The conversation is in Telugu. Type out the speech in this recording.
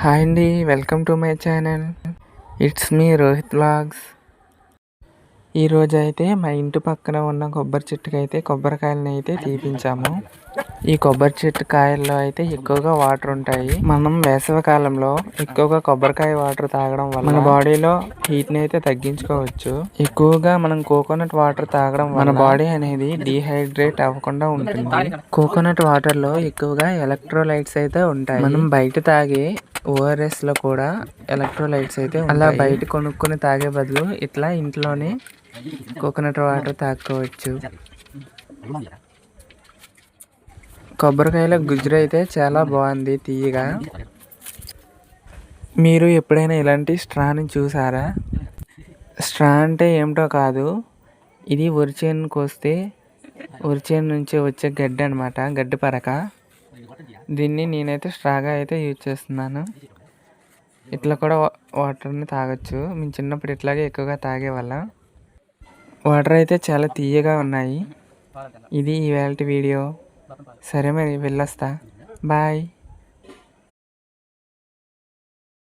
హాయ్ అండి welcome to my channel. It's me Rohit vlogs ఈరోజు అయితే మా ఇంటి పక్కన ఉన్న కొబ్బరి చెట్టుకి అయితే కొబ్బరికాయలను అయితే తీపించాము. ఈ కొబ్బరి చెట్టు కాయల్లో అయితే ఎక్కువగా వాటర్ ఉంటాయి. మనం వేసవి కాలంలో ఎక్కువగా కొబ్బరికాయ వాటర్ తాగడం వల్ల మన బాడీలో హీట్ని అయితే తగ్గించుకోవచ్చు. ఎక్కువగా మనం కోకోనట్ వాటర్ తాగడం మన బాడీ అనేది డీహైడ్రేట్ అవ్వకుండా ఉంటుంది. కోకోనట్ వాటర్లో ఎక్కువగా ఎలక్ట్రోలైట్స్ అయితే ఉంటాయి. మనం బయట తాగే ఓఆర్ఎస్లో కూడా ఎలక్ట్రోలైట్స్ అయితే అలా బయట కొనుక్కొని తాగే బదులు ఇట్లా ఇంట్లోనే కోకోనట్ వాటర్ తాక్కోవచ్చు. కొబ్బరికాయల గుజ్జు అయితే చాలా బాగుంది తీయగా. మీరు ఎప్పుడైనా ఇలాంటి స్ట్రాని చూసారా? స్ట్రా అంటే ఏమిటో కాదు. ఇది వరిచేనుకి వస్తే వరిచేను నుంచి వచ్చే గడ్డి అనమాట గడ్డి పరక. దీన్ని నేనైతే స్ట్రాగా అయితే యూజ్ చేస్తున్నాను. ఇట్లా కూడా వాటర్ని తాగొచ్చు. మేము చిన్నప్పుడు ఇట్లాగే ఎక్కువగా తాగేవాళ్ళం. వాటర్ అయితే చాలా తీయగా ఉన్నాయి. ఇది ఇవాళ వీడియో. సరే మరి వెళ్ళొస్తా. బాయ్.